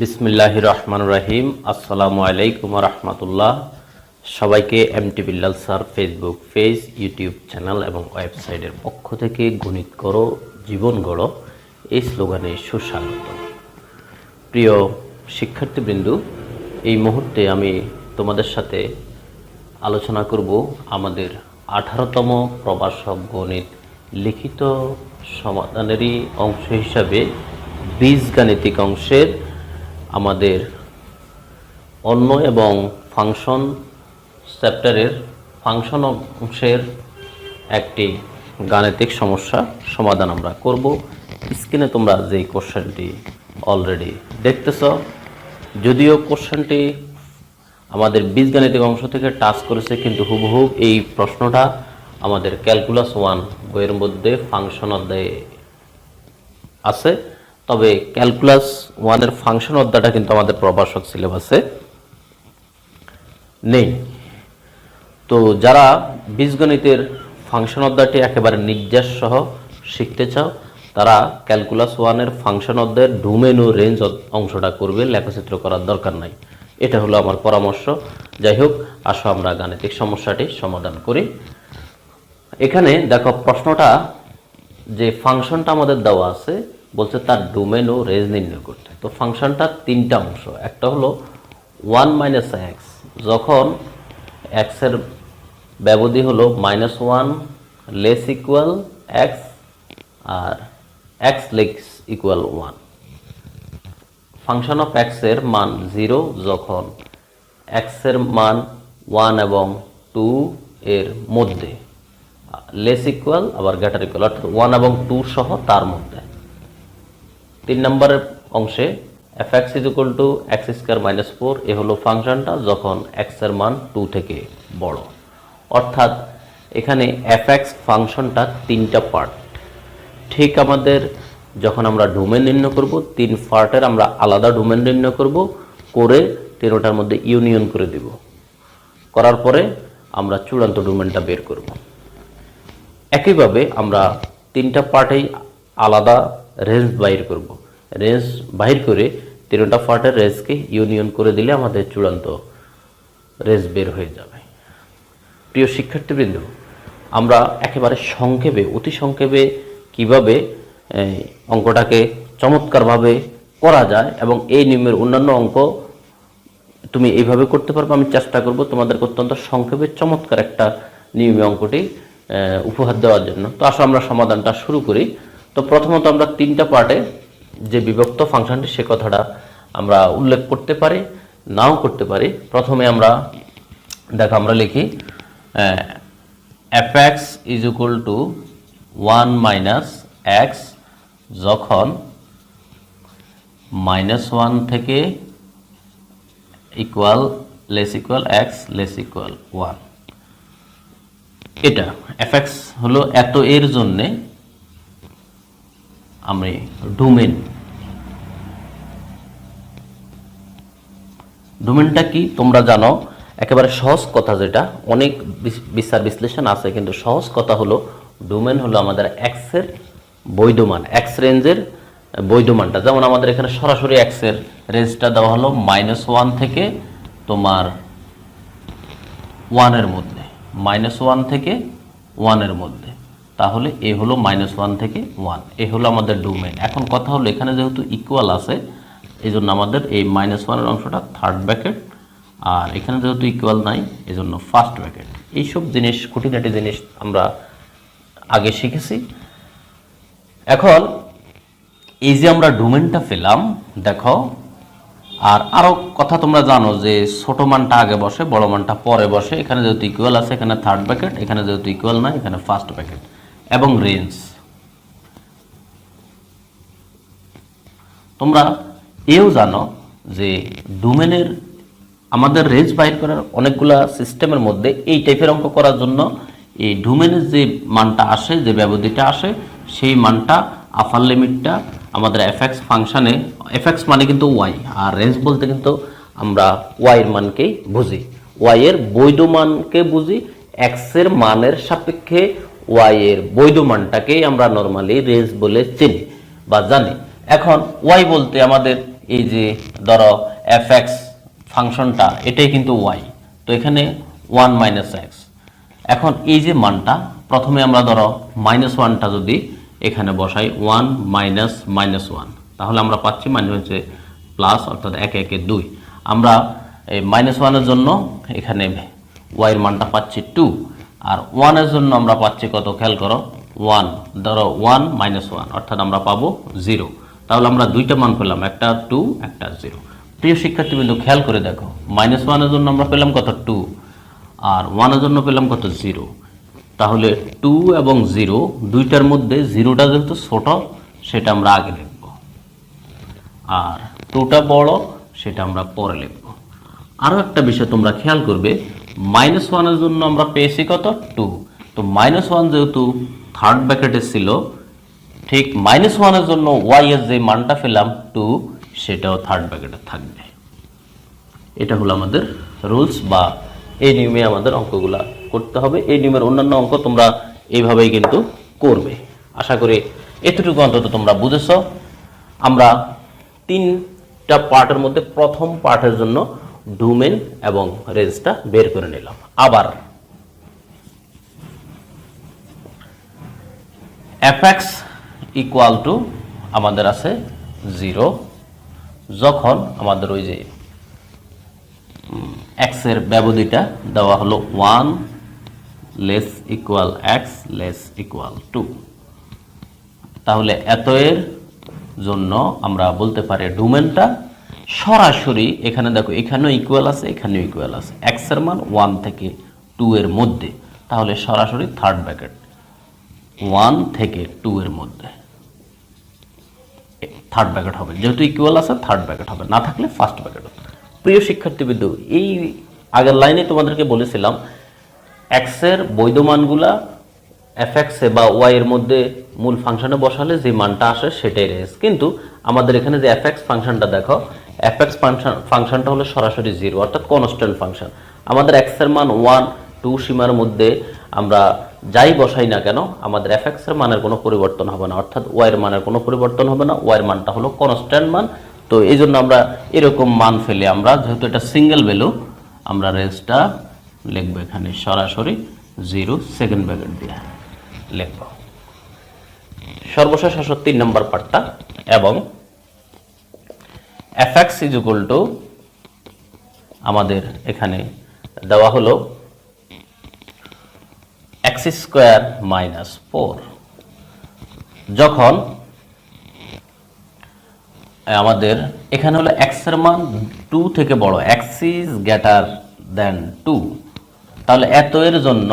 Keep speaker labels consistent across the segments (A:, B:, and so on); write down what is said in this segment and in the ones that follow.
A: বিসমিল্লাহ রহমান রাহিম। আসসালামু আলাইকুম রহমতুল্লাহ। সবাইকে MT Billal sir Facebook page YouTube channel এবং ওয়েবসাইটের পক্ষ থেকে গণিত করো, জীবন গড়ো, এই স্লোগানে সুস্বাগত। প্রিয় শিক্ষার্থীবৃন্দু, এই মুহূর্তে আমি তোমাদের সাথে আলোচনা করব আমাদের আঠারোতম প্রবাসক গণিত লিখিত সমাধানেরই অংশ হিসাবে বীজগাণিতিক অংশের আমাদের অন্য এবং ফাংশন চ্যাপ্টারের ফাংশন অংশের একটি গাণিতিক সমস্যা সমাধান আমরা করব। স্ক্রিনে তোমরা যেই কোশ্চেনটি অলরেডি দেখতেছ, যদিও কোশ্চেনটি আমাদের বীজগাণিতিক অংশ থেকে টাচ করেছে, কিন্তু হুবহু এই প্রশ্নটা আমাদের ক্যালকুলাস ওয়ান বইয়ের মধ্যে ফাংশন অধ্যায়ে আছে। তবে ক্যালকুলাস ওয়ানের ফাংশন অধ্যায়টা কিন্তু আমাদের প্রভাষক সিলেবাসে নেই। তো যারা বীজগণিতের ফাংশন অধ্যায়টি একেবারে নির্যাস সহ শিখতে চাও, তারা ক্যালকুলাস ওয়ানের ফাংশন অধ্যায়ের ডোমেন ও রেঞ্জ অংশটা করবে, লেখচিত্র করার দরকার নাই। এটা হলো আমার পরামর্শ। যাই হোক, আসো আমরা গাণিতিক সমস্যাটি সমাধান করি। এখানে দেখো প্রশ্নটা, যে ফাংশনটা আমাদের দেওয়া আছে বলছে তার ডোমেন ও রেঞ্জ নির্ণয় করতে। তো ফাংশনটা তিনটা অংশ। একটা হলো ওয়ান মাইনাস এক্স যখন এক্সের ব্যবধি হলো minus one less equal x R x less equal one function of এক্সের মান জিরো যখন এক্সের মান ওয়ান এবং টু এর মধ্যে। লেস ইকুয়াল আবার গ্রেটার ইকুয়াল অর্থাৎ ওয়ান এবং টু সহ তার মধ্যে। তিন নম্বরের অংশে f x is equal to x square minus four এ হলো ফাংশনটা যখন এক্সের মান টু থেকে বড়। অর্থাৎ এখানে এফ এক্স ফাংশনটা তিনটা পার্ট ঠিক আমাদের যখন আমরা ডোমেন নির্ণয় করব, তিন পার্টের আমরা আলাদা ডোমেন নির্ণয় করব, করে তিনোটার মধ্যে ইউনিয়ন করে দিব। করার পরে আমরা চূড়ান্ত ডোমেনটা বের করব। একইভাবে আমরা তিনটা পার্টেই আলাদা রেঞ্জ বাইর করব। রেঞ্জ বাহির করে তিনটা পার্টের রেঞ্জকে ইউনিয়ন করে দিলে আমাদের চূড়ান্ত রেঞ্জ বের হয়ে যাবে। প্রিয় শিক্ষার্থীবৃন্দ, আমরা একেবারে সংক্ষেপে, অতি সংক্ষেপে কীভাবে অঙ্কটাকে চমৎকারভাবে করা যায় এবং এই নিয়মের অন্যান্য অঙ্ক তুমি এইভাবে করতে পারবে, আমি চেষ্টা করব তোমাদের অত্যন্ত সংক্ষেপে চমৎকার একটা নিয়মে অঙ্কটি উপহার দেওয়ার জন্য। তো আসো আমরা সমাধানটা শুরু করি। তো প্রথমত আমরা তিনটা পার্টে যে বিভক্ত ফাংশনটি, সে কথাটা আমরা উল্লেখ করতে পারি, নাও করতে পারি। প্রথমে আমরা, দেখো আমরা লিখি f x is equal to one minus x যখন মাইনাস ওয়ান থেকে equal less equal x less equal one এটা এফ এক্স হলো এত এর জন্যে আমি ডোমেন। ডোমেনটা কি? তোমরা জানো, একেবারে সহজ কথা যেটা। অনেক বিচার বিশ্লেষণ আছে, কিন্তু সহজ কথা হলো, ডোমেন হলো আমাদের এক্সের বৈধমান এক্স রেঞ্জের বৈধমানটা। যেমন আমাদের এখানে সরাসরি এক্সের রেঞ্জটা দেওয়া হলো মাইনাস ওয়ান থেকে তোমার ওয়ানের মধ্যে। মাইনাস ওয়ান থেকে ওয়ানের মধ্যে। তাহলে এ হলো মাইনাস ওয়ান থেকে ওয়ান এ হলো আমাদের ডোমেন এখন কথা হলো, এখানে যেহেতু ইকুয়াল আছে এই জন্য আমাদের এই মাইনাস ওয়ানের অংশটা থার্ড ব্র্যাকেট আর এখানে যেহেতু ইকুয়াল নাই এই জন্য ফার্স্ট ব্র্যাকেট এইসব জিনিস, খুঁটিনাটি জিনিস আমরা আগে শিখেছি। এখন, এই যে আমরা ডোমেনটা পেলাম, দেখো, আর আরও কথা তোমরা জানো যে ছোট মানটা আগে বসে, বড় মানটা পরে বসে। এখানে যেহেতু ইকুয়াল আছে, এখানে থার্ড ব্র্যাকেট এখানে যেহেতু ইকুয়াল না এখানে ফার্স্ট ব্র্যাকেট এবং রেঞ্জ। তোমরা এও জানো যে ডোমেনের আমাদের রেঞ্জ বাইর করার অনেকগুলা সিস্টেমের মধ্যে এই টাইপের অঙ্ক করার জন্য এই ডোমেনের যে মানটা আসে, যে ব্যবধিটা আসে, সেই মানটা আপার লিমিটটা আমাদের এফএক্স ফাংশনে এফএক্স মানে কিন্তু ওয়াই আর রেঞ্জ বলতে কিন্তু আমরা ওয়াই এর মানকেই বুঝি। ওয়াই এর বৈধ মানকে বুঝি এক্সের মানের সাপেক্ষে ওয়াই এর বৈধ মানটাকেই আমরা নর্মালি রেঞ্জ বলে চিনি বা জানি। এখন ওয়াই বলতে আমাদের এই যে ধরো এফ এক্স ফাংশনটা, এটাই কিন্তু ওয়াই তো এখানে ওয়ান মাইনাস এক্স এখন এই যে মানটা, প্রথমে আমরা ধরো মাইনাস ওয়ানটা যদি এখানে বসাই ওয়ান মাইনাস মাইনাস ওয়ান তাহলে আমরা পাচ্ছি মাইনাস হচ্ছে প্লাস অর্থাৎ এক একে দুই। আমরা এই মাইনাস ওয়ানের জন্য এখানে ওয়াইয়ের মানটা পাচ্ছি টু আর ওয়ানের জন্য আমরা পাচ্ছি কত? খেয়াল করো ওয়ান ধরো ওয়ান মাইনাস ওয়ান অর্থাৎ আমরা পাবো জিরো তাহলে আমরা দুইটা মান পেলাম, একটা টু একটা জিরো প্রিয় শিক্ষার্থী বিন্দু খেয়াল করে দেখো মাইনাস ওয়ানের জন্য আমরা পেলাম কত? টু আর ওয়ানের জন্য পেলাম কত? জিরো তাহলে টু এবং জিরো দুইটার মধ্যে জিরোটা যেহেতু ছোট, সেটা আমরা আগে লিখব। আর টুটা বড়, সেটা আমরা পরে লিখব। আরও একটা বিষয় তোমরা খেয়াল করবে মাইনাস ওয়ানের জন্য আমরা পেয়েছি কত? টু। তো মাইনাস ওয়ান যেহেতু থার্ড ব্র্যাকেটে ছিল, ঠিক মাইনাস ওয়ানের জন্য ওয়াই যে মানটা পেলাম টু সেটাও থার্ড ব্র্যাকেটে থাকবে। এটা হলো আমাদের রুলস বা এই নিয়মে আমাদের অঙ্কগুলা করতে হবে। এই নিয়মের অন্যান্য অঙ্ক তোমরা এইভাবেই কিন্তু করবে। আশা করি এতটুকু অন্তত তোমরা বুঝেছ। আমরা তিনটা পার্টের মধ্যে প্রথম পার্টের জন্য ডোমেন এবং রেঞ্জটা বের করে নিলাম। আবার এফএক্স ইকুয়াল টু আমাদের আছে জিরো যখন আমাদের ওই যে এক্সের ব্যবধিটা দেওয়া হলো one less equal x less equal two তাহলে এত এর জন্য আমরা বলতে পারি ডোমেনটা সরাসরি এখানে দেখো, এখানেও ইকুয়াল আছে, এখানেও ইকুয়াল আছে। এক্সের মান ওয়ান থেকে টু এর মধ্যে। তাহলে সরাসরি থার্ড ব্র্যাকেট ওয়ান থেকে টু এর মধ্যে। থার্ড ব্র্যাকেট হবে। যেহেতু ইকুয়াল আছে থার্ড ব্র্যাকেট হবে। না থাকলে ফার্স্ট ব্র্যাকেট হবে। প্রিয় শিক্ষার্থীবৃন্দ, এই আগের লাইনে তোমাদেরকে বলেছিলাম এক্সের বৈধ মানগুলা এফ এক্সে বা ওয়াই এর মধ্যে মূল ফাংশনে বসালে যে মানটা আসে সেটাই রেস কিন্তু আমাদের এখানে যে এফ এক্স ফাংশনটা দেখো এফ ফাংশন ফাংশনটা হলো সরাসরি জিরো অর্থাৎ কনস্ট্যান্ট ফাংশন আমাদের এক্সের মান ওয়ান টু সীমার মধ্যে আমরা যাই বসাই না কেন, আমাদের এফ এক্সের মানের কোনো পরিবর্তন হবে না, অর্থাৎ ওয়াইয়ের মানের কোনো পরিবর্তন হবে না ওয়াইয়ের মানটা হলো কনস্ট্যান্ট মান। তো এই জন্য আমরা এরকম মান ফেলে আমরা, যেহেতু এটা সিঙ্গেল ভ্যালু আমরা রেঞ্জটা লিখব এখানে সরাসরি জিরো সেকেন্ড ব্র্যাকেট দিয়ে লিখব। সর্বশেষ আসো তিন নম্বর পার্টটা এবং f x is equal to আমাদের এখানে দেওয়া হলো এক্স স্কোয়ার মাইনাস ফোর যখন আমাদের এখানে হলো এক্সের মান টু থেকে বড় x is greater than two তাহলে এত এর জন্য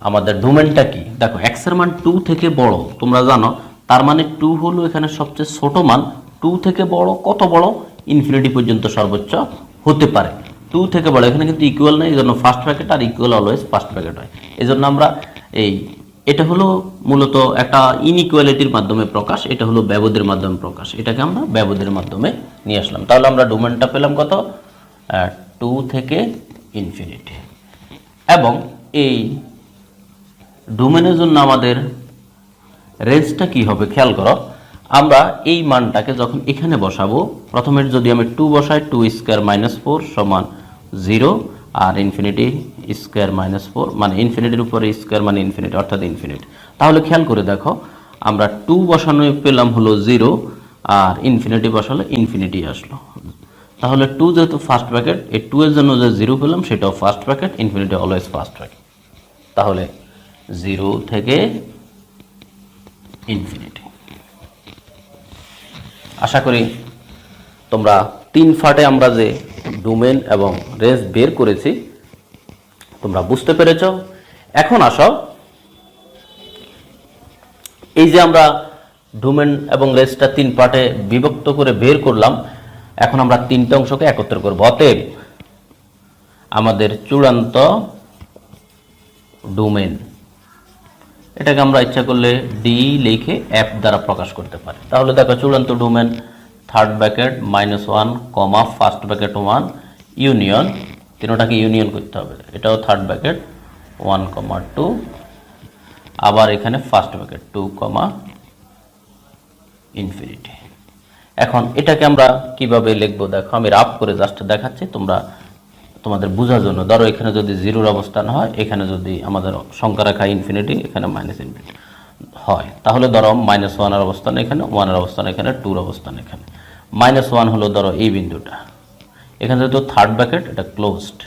A: আমাদের ডোমেনটা কি? দেখো এক্সের মান টু থেকে বড়, তোমরা জানো, তার মানে টু হলো এখানে সবচেয়ে ছোট মান টু থেকে বড় কত বড়? ইনফিনিটি পর্যন্ত সর্বোচ্চ হতে পারে। টু থেকে বড়, এখানে কিন্তু ইকুয়াল নেই এই জন্য ফার্স্ট ব্র্যাকেট আর ইকুয়াল অলওয়েজ ফার্স্ট ব্র্যাকেট হয়। এই জন্য আমরা এই, এটা হলো মূলত একটা ইনইকুয়ালিটির মাধ্যমে প্রকাশ, এটা হলো ব্যবধির মাধ্যমে প্রকাশ। এটাকে আমরা ব্যবধির মাধ্যমে নিয়ে আসলাম। তাহলে আমরা ডোমেনটা পেলাম কত? টু থেকে ইনফিনিটি এবং এই ডোমেনের জন্য আমাদের রেঞ্জটা কি হবে? খেয়াল করো। আমরা এই মানটাকে যখন এখানে বসাবো প্রথমে যদি আমি টু বসাই টু স্কোয়ার মাইনাস ফোর সমান জিরো আর ইনফিনিটি স্কোয়ার মাইনাস ফোর মানে ইনফিনিটির উপরে স্কোয়ার মানে ইনফিনিটি অর্থাৎ ইনফিনিট তাহলে খেয়াল করে দেখো, আমরা টু বসানো পেলাম হলো জিরো আর ইনফিনিটি বসালে ইনফিনিটি আসলো। তাহলে টু যেহেতু ফার্স্ট ব্র্যাকেট এই টু এর জন্য যে জিরো পেলাম, সেটাও first bracket infinity always first bracket তাহলে জিরো থেকে ইনফিনিটি আশা করি তোমরা তিন ফাটে আমরা যে ডোমেন এবং রেঞ্জ বের করেছি, তোমরা বুঝতে পেরেছ। এখন আসো। এই যে আমরা ডোমেন এবং রেঞ্জটা তিন পার্টে বিভক্ত করে বের করলাম, এখন আমরা তিনটে অংশকে একত্র করব। অতএব আমাদের চূড়ান্ত ডোমেন এটাকে আমরা ইচ্ছা করলে ডি লিখে অ্যাপ দ্বারা প্রকাশ করতে পারি। তাহলে দেখো চূড়ান্ত domain third bracket minus one comma first bracket one union তিনোটাকে union করতে হবে। এটাও third bracket one comma two আবার এখানে first bracket two comma infinity এখন এটাকে আমরা কীভাবে লিখব? দেখো, আমি রাফ করে জাস্ট দেখাচ্ছি, তোমরা তোমাদের বোঝার জন্য, ধরো এখানে যদি জিরোর অবস্থান হয়, এখানে যদি আমাদের সংখ্যা রাখা ইনফিনিটি এখানে মাইনাস ইনফিনিটি হয়। তাহলে ধরো মাইনাস ওয়ানের অবস্থান এখানে ওয়ানের অবস্থান এখানে টুর অবস্থান এখানে। মাইনাস ওয়ান হলো ধরো এই বিন্দুটা। এখানে যেহেতু থার্ড ব্র্যাকেট এটা ক্লোজড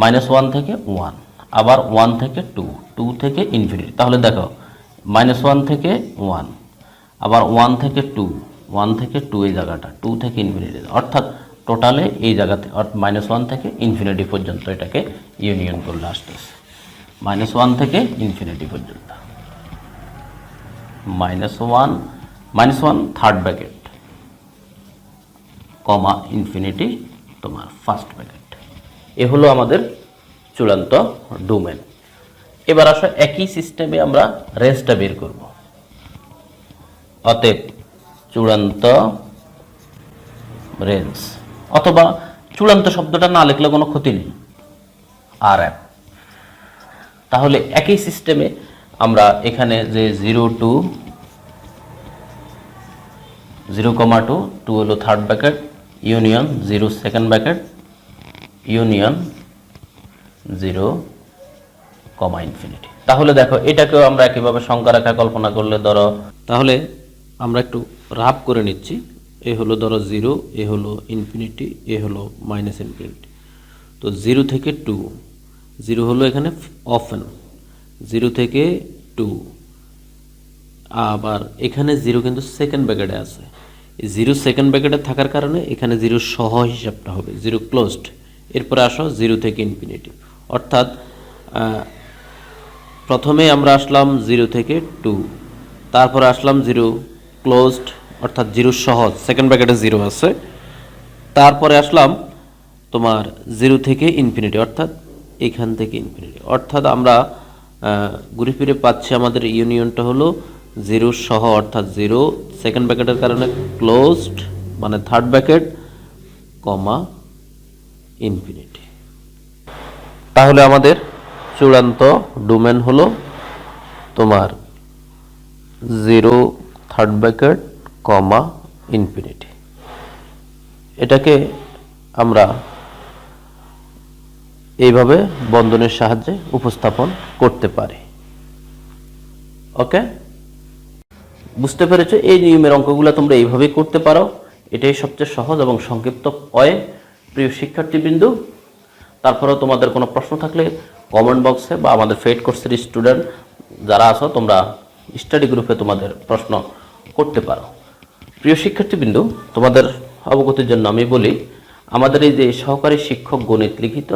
A: মাইনাস ওয়ান থেকে ওয়ান আবার ওয়ান থেকে টু টু থেকে ইনফিনিটি তাহলে দেখো মাইনাস ওয়ান থেকে ওয়ান আবার ওয়ান থেকে টু ওয়ান থেকে টু এই জায়গাটা টু থেকে ইনফিনিটি অর্থাৎ টোটালে এই জায়গাতে, অর্থাৎ মাইনাস ওয়ান থেকে ইনফিনিটি পর্যন্ত এটাকে ইউনিয়ন করলে আসতেছে মাইনাস ওয়ান থেকে ইনফিনিটি পর্যন্ত। Minus one minus one third bracket comma infinity তোমার ফার্স্ট ব্র্যাকেট এ হলো আমাদের চূড়ান্ত ডোমেন এবার আসো, একই সিস্টেমে আমরা রেঞ্জটা বের করব। অতএব চূড়ান্ত রেঞ্জ অথবা চূড়ান্ত শব্দটা না লিখলে কোনো ক্ষতি নেই। আর অ্যাপ তাহলে একই সিস্টেমে আমরা এখানে যে zero to zero comma two two হলো third bracket union zero second bracket union zero comma infinity তাহলে দেখো, এটাকেও আমরা একইভাবে সংখ্যা রেখা কল্পনা করলে ধরো, তাহলে আমরা একটু রাফ করে নিচ্ছি। এ হলো ধরো জিরো, এ হলো ইনফিনিটি এ হলো মাইনাস ইনফিনিটি তো জিরো থেকে টু জিরো হলো এখানে অফেন জিরো থেকে টু আবার এখানে জিরো কিন্তু সেকেন্ড ব্র্যাকেটে আছে। জিরো সেকেন্ড ব্র্যাকেটে থাকার কারণে এখানে জিরো সহ হিসাবটা হবে, জিরো ক্লোজড এরপরে আসো জিরো থেকে ইনফিনিটি অর্থাৎ প্রথমে আমরা আসলাম জিরো থেকে টু তারপর আসলাম জিরো ক্লোজড অর্থাৎ জিরো সহ সেকেন্ড ব্র্যাকেটে জিরো আছে। তারপরে আসলাম তোমার জিরো থেকে ইনফিনিটি অর্থাৎ এখান থেকে ইনফিনিটি অর্থাৎ আমরা ঘুরে ফিরে পাচ্ছি আমাদের ইউনিয়নটা হলো জিরো সহ, অর্থাৎ জিরো সেকেন্ড ব্র্যাকেটের কারণে ক্লোজড মানে থার্ড ব্র্যাকেট কমা ইনফিনিটি তাহলে আমাদের চূড়ান্ত ডোমেন হলো তোমার zero third bracket comma infinity. এটাকে আমরা এইভাবে বন্ধনের সাহায্যে উপস্থাপন করতে পারি। ওকে? বুঝতে পেরেছ? এই নিয়মের অঙ্কগুলো তোমরা এইভাবেই করতে পারো। এটাই সবচেয়ে সহজ এবং সংক্ষিপ্ত পয়ে প্রিয় শিক্ষার্থীবৃন্দু, তারপরেও তোমাদের কোনো প্রশ্ন থাকলে কমেন্ট বক্সে বা আমাদের ফেড কোর্সের স্টুডেন্ট যারা আছো, তোমরা স্টাডি গ্রুপে তোমাদের প্রশ্ন করতে পারো। প্রিয় শিক্ষার্থীবৃন্দু, তোমাদের অবগতির জন্য আমি বলি, আমাদের এই যে সহকারী শিক্ষক গণিত লিখিত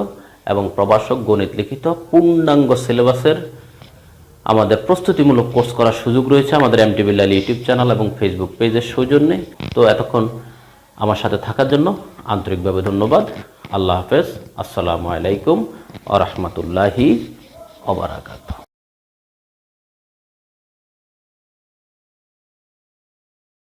A: এবং প্রভাষক গণিত লিখিত পূর্ণাঙ্গ সিলেবাসের আমাদের প্রস্তুতিমূলক কোর্স করার সুযোগ রয়েছে আমাদের এমটি বিল্লাল ইউটিউব চ্যানেল এবং ফেসবুক পেজের সৌজন্যে। তো এতক্ষণ আমার সাথে থাকার জন্য আন্তরিকভাবে ধন্যবাদ। আল্লাহ হাফেজ। আসসালামু আলাইকুম আ রহমতুল্লাহি অবরাকাত